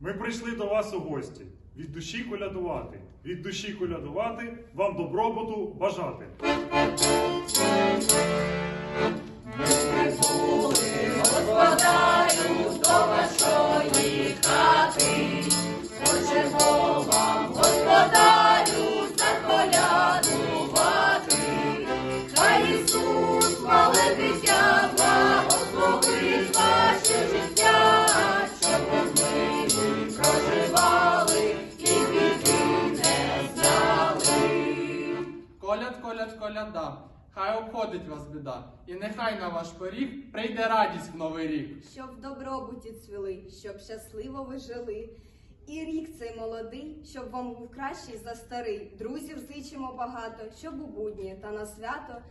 Ми прийшли до вас у гості. Від душі колядувати. Від душі колядувати, вам добробуту бажати. Коляда, хай обходить вас біда, і нехай на ваш поріг прийде радість в новий рік. щоб в добробуті цвіли, щоб щасливо ви жили. І рік цей молодий, щоб вам був кращий за старий. Друзів зичимо багато, щоб у будні та на свято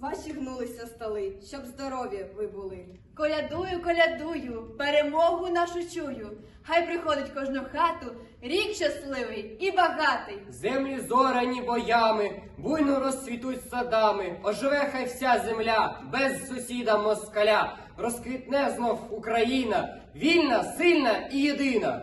ваші гнулися столи, щоб здорові ви були. Колядую, колядую, перемогу нашу чую. Хай приходить кожну хату, рік щасливий і багатий. Землі зорані боями, буйно розцвітуть садами, оживе хай вся земля, без сусіда москаля, розквітне знов Україна, вільна, сильна і єдина.